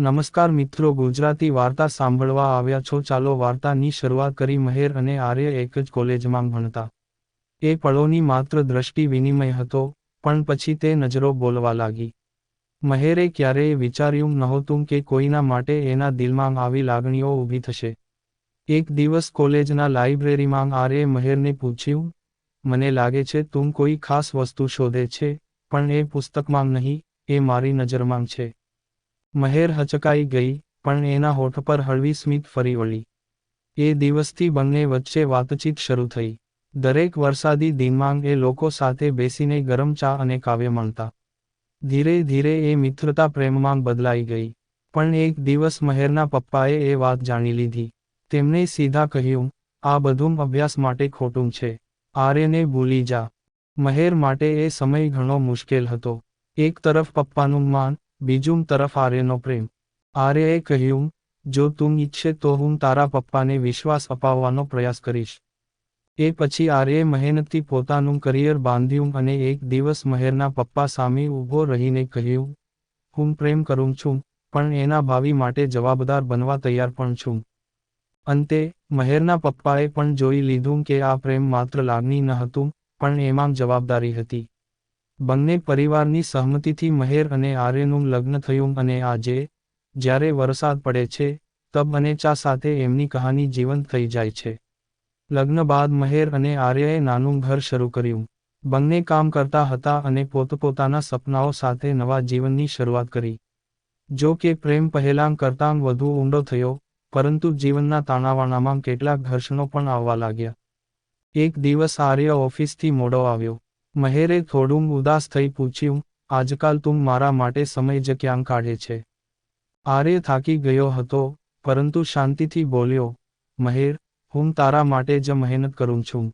નમસ્કાર મિત્રો, ગુજરાતી વાર્તા સાંભળવા આવ્યા છો. ચાલો વાર્તાની શરૂઆત કરી. મહેર અને આર્ય એક જ કોલેજમાં ભણતા. એ પળોની માત્ર દ્રષ્ટિ વિનિમય હતો, પણ પછી તે નજરો બોલવા લાગી. મહેરે ક્યારેય વિચાર્યું નહોતું કે કોઈના માટે એના દિલમાં આવી લાગણીઓ ઊભી થશે. એક દિવસ કોલેજના લાઇબ્રેરીમાં આર્યે મહેરને પૂછ્યું, મને લાગે છે તું કોઈ ખાસ વસ્તુ શોધે છે, પણ એ પુસ્તકમાં નહીં, એ મારી નજરમાં છે. મહેર હચકાઈ ગઈ, પણ એના હોઠ પર હળવી સ્મિત ફરી વળી. એ દિવસથી બંને વચ્ચે વાતચીત શરૂ થઈ. દરેક વરસાદી દિનમાંગ એ લોકો સાથે બેસીને ગરમ ચા અને કાવ્ય માણતા. ધીરે ધીરે એ મિત્રતા પ્રેમમાં બદલાઈ ગઈ. પણ એક દિવસ મહેરના પપ્પાએ એ વાત જાણી લીધી. તેમણે સીધા કહ્યું, આ બધું અભ્યાસ માટે ખોટું છે. આર્યને ભૂલી જા. મહેર માટે એ સમય ઘણો મુશ્કેલ હતો. એક તરફ પપ્પાનું માન બીજું તરફ આર્યનો પ્રેમ. આર્યએ કહ્યું, જો તું ઈચ્છે તો હું તારા પપ્પાને વિશ્વાસ અપાવવાનો પ્રયાસ કરીશ. એ પછી આર્યે મહેનતથી પોતાનું કરિયર બાંધ્યું અને એક દિવસ મહેરના પપ્પા સામે ઊભો રહીને કહ્યું, હું પ્રેમ કરું છું, પણ એના ભાવિ માટે જવાબદાર બનવા તૈયાર પણ છું. અંતે, મહેરના પપ્પાએ પણ જોઈ લીધું કે આ પ્રેમ માત્ર લાગણી ન હતું, પણ એમાં જવાબદારી હતી. બંને પરિવારની સહમતિથી મહેર અને આર્યનું લગ્ન થયું અને આજે, જ્યારે વરસાદ પડે છે, તબ અને ચા સાથે એમની કહાની જીવંત થઈ જાય છે. લગ્ન બાદ મહેર અને આર્યએ નાનું ઘર શરૂ કર્યું. બંને કામ કરતા હતા અને પોતપોતાના સપનાઓ સાથે નવા જીવનની શરૂઆત કરી. જો કે પ્રેમ પહેલાં કરતાં વધુ ઊંડો થયો, પરંતુ જીવનના તાણાવાણામાં કેટલાક ઘર્ષણો પણ આવવા લાગ્યા. એક દિવસ આર્ય ઓફિસથી મોડો આવ્યો. મહેરે થોડું ઉદાસ થઈ પૂછ્યું, આજકાલ તું મારા માટે સમય જ ક્યાં કાઢે છે? આર્ય થાકી ગયો હતો, પરંતુ શાંતિથી બોલ્યો, મહેર, હું તારા માટે જ મહેનત કરું છું.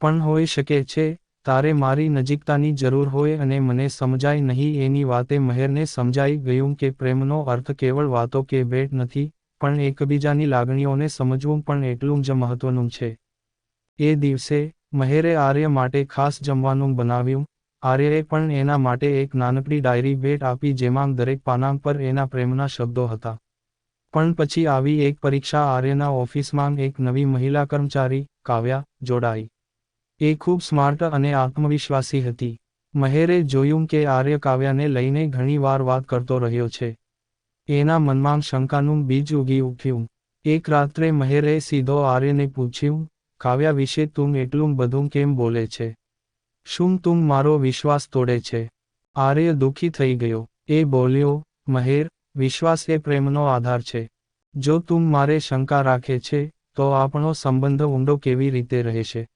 પણ હોઈ શકે છે, તારે મારી નજીકતાની જરૂર હોય અને મને સમજાય નહીં એની વાતે મહેરને સમજાઈ ગયું કે પ્રેમનો અર્થ કેવળ વાતો કે ભેટ નથી, પણ એકબીજાની લાગણીઓને સમજવું પણ એટલું જ મહત્વનું છે. એ દિવસે મહેરે આર્ય માટે ખાસ જમવાનું બનાવ્યું. આર્યએ પણ એના માટે એક નાનકડી ડાયરી ભેટ આપી જેમાં દરેક પાનાંગ પર એના પ્રેમના શબ્દો હતા. પણ પછી આવી એક પરીક્ષા આર્યના ઓફિસમાં એક નવી મહિલા કર્મચારી, કાવ્યા, જોડાઈ. એ ખૂબ સ્માર્ટ અને આત્મવિશ્વાસી હતી. મહેરે જોયું કે આર્ય કાવ્યાને લઈને ઘણીવાર વાત કરતો રહ્યો છે. એના મનમાં શંકાનું બીજ ઉગી ઉઠ્યું. એક રાત્રે મહેરે સીધો આર્યને પૂછ્યું કાવ્યા વિશે તું એટલું બધું કેમ બોલે છે? શું તું મારો વિશ્વાસ તોડે છે? આર્ય દુઃખી થઈ ગયો. એ બોલ્યો, મહેર, વિશ્વાસ એ પ્રેમનો આધાર છે. જો તું મારે શંકા રાખે છે, તો આપણો સંબંધ ઊંડો કેવી રીતે રહેશે?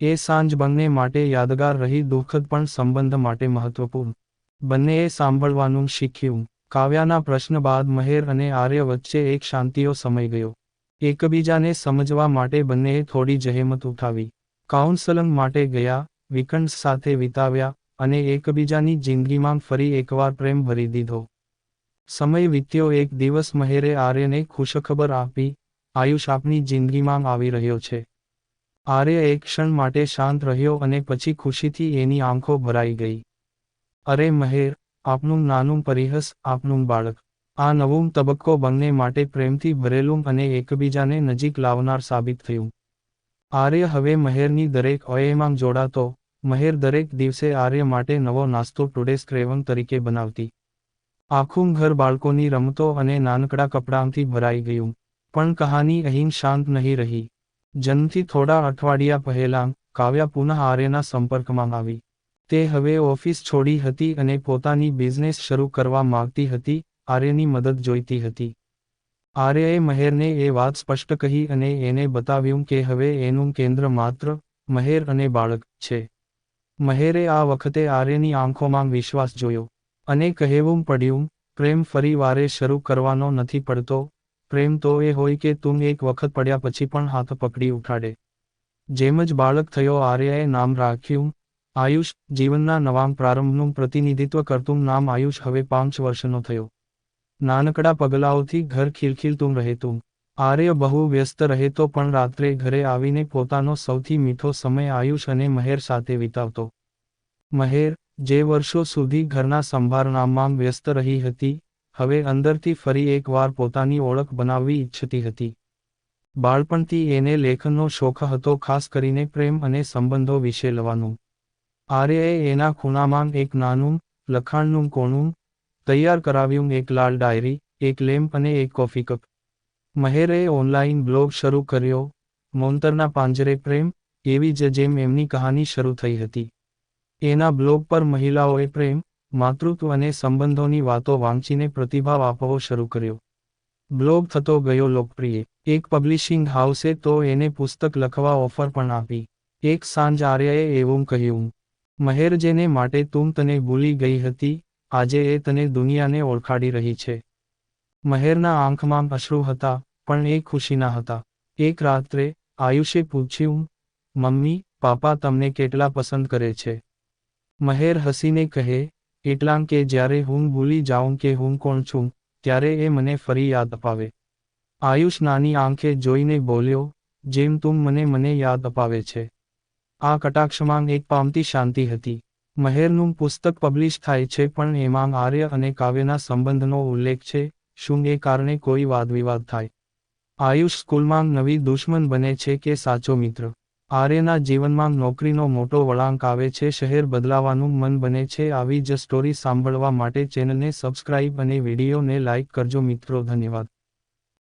એ સાંજ બંને માટે યાદગાર રહી દુઃખદ પણ સંબંધ માટે મહત્વપૂર્ણ. બંનેએ સાંભળવાનું શીખ્યું. કાવ્યાના પ્રશ્ન બાદ મહેર અને આર્ય વચ્ચે એક શાંતિઓ સમય ગયો. એકબીજાને સમજવા માટે બંનેએ થોડી જહેમત ઉઠાવી. કાઉન્સલંગ માટે ગયા, વીકેન્ડ્સ સાથે વિતાવ્યા અને એકબીજાની જિંદગીમાં ફરી એકવાર પ્રેમ ભરી દીધો. સમય વીત્યો, એક દિવસ મહેરે આર્યને ખુશખબર આપી, આયુષ, આપની જિંદગીમાં આવી રહ્યો છે. આર્ય એક ક્ષણ માટે શાંત રહ્યો અને પછી ખુશીથી એની આંખો ભરાઈ ગઈ. અરે, મહેર, આપનું નાનું પરિહસ, આપનું બાળક. આ નવું તબક્કો બંને માટે પ્રેમથી ભરેલું અને એકબીજાને નજીક લાવનાર સાબિત થયું. આર્ય હવે મહેરની દરેક ઓએમાં જોડાતો, મહેર દરેક દિવસે આર્ય માટે નવો નાસ્તો ટુડેસ સ્ક્રેવન તરીકે બનાવતી. આખું ઘર બાળકોની રમતો અને નાનકડા કપડાંથી ભરાઈ ગયું, પણ કહાની અહીં શાંત નહીં રહી. જન્મથી થોડા અઠવાડિયા પહેલાં કાવ્યા પુનઃ આર્યના સંપર્કમાં આવી. તે હવે ઓફિસ છોડી હતી અને પોતાની બિઝનેસ શરૂ કરવા માંગતી હતી આર્યની મદદ જોઈતી હતી. આર્યએ મહેરને એ વાત સ્પષ્ટ કહી અને એને બતાવ્યું કે હવે એનું કેન્દ્ર માત્ર મહેર અને બાળક છે. મહેરે આ વખતે આર્યની આંખોમાં વિશ્વાસ જોયો અને કહેવું પડ્યું, પ્રેમ ફરી વારે શરૂ કરવાનો નથી પડતો. પ્રેમ તો એ હોય કે તું એક વખત પડ્યા પછી પણ હાથ પકડી ઉઠાડે. જેમ જ બાળક થયો, આર્યએ નામ રાખ્યું, આયુષ, જીવનના નવામ પ્રારંભનું પ્રતિનિધિત્વ કરતું નામ આયુષ હવે પાંચ વર્ષનો થયો. નાનકડા પગલાઓથી ઘર ખીલખીલતું રહેતું. આર્ય બહુ વ્યસ્ત રહેતો પણ રાત્રે ઘરે આવીને પોતાનો સૌથી મીઠો સમય આયુષ અને મહેર સાથે વિતાવતો. મહેર, જે વર્ષો સુધી ઘરના સંભારણામાં વ્યસ્ત રહી હતી, હવે અંદરથી ફરી એકવાર પોતાની ઓળખ બનાવવી ઈચ્છતી હતી. બાળપણથી એને લેખનનો શોખ હતો, ખાસ કરીને પ્રેમ અને સંબંધો વિશે લવાનું. આર્યએ એના ખૂણામાં એક નાનું, લખાણનું કોણું તૈયાર કરાવ્યું એક લાલ ડાયરી, એક લેમ્પ અને એક કોફી કપ. મહેરે ઓનલાઈન બ્લોગ શરૂ કર્યો મોંતરના પાંજરે પ્રેમ, એવી જ જેમ એમની કહાની શરૂ થઈ હતી. એના બ્લોગ પર મહિલાઓએ પ્રેમ, માતૃત્વ અને સંબંધોની વાતો વાંચીને પ્રતિભાવ આપવો શરૂ કર્યો. બ્લોગ થતો ગયો લોકપ્રિય. એક પબ્લિશિંગ હાઉસે તો એને પુસ્તક લખવા ઓફર પણ આપી. એક સાંજ આર્યએ એવું કહ્યું, મહેર જેને માટે તું તને ભૂલી ગઈ હતી આજે એ તને દુનિયાને ઓળખાડી રહી છે. મહેરના આંખમાં અશ્રુ હતા, પણ એ ખુશીના હતા. એક રાત્રે આયુષે પૂછ્યું, મમ્મી, પાપા તમને કેટલા પસંદ કરે છે? મહેર હસીને કહે, એટલાં કે જ્યારે હું ભૂલી જાઉં કે હું કોણ છું, ત્યારે એ મને ફરી યાદ અપાવે. આયુષ નાની આંખે જોઈને બોલ્યો, જેમ તું મને મને યાદ અપાવે છે. આ કટાક્ષમાં એક પામતી શાંતિ હતી. મહેરનું પુસ્તક પબ્લિશ થાય છે પણ એમાં આર્ય અને કાવ્યના સંબંધનો ઉલ્લેખ છે, શું એ કારણે કોઈ વાદવિવાદ થાય? આયુષ સ્કૂલમાં નવી દુશ્મન બને છે કે સાચો મિત્ર? આર્યના જીવનમાં નોકરીનો મોટો વળાંક આવે છે, શહેર બદલાવાનું મન બને છે, આવી જ સ્ટોરી સાંભળવા માટે ચેનલને સબસ્ક્રાઇબ અને વિડીયોને લાઇક કરજો મિત્રો, ધન્યવાદ.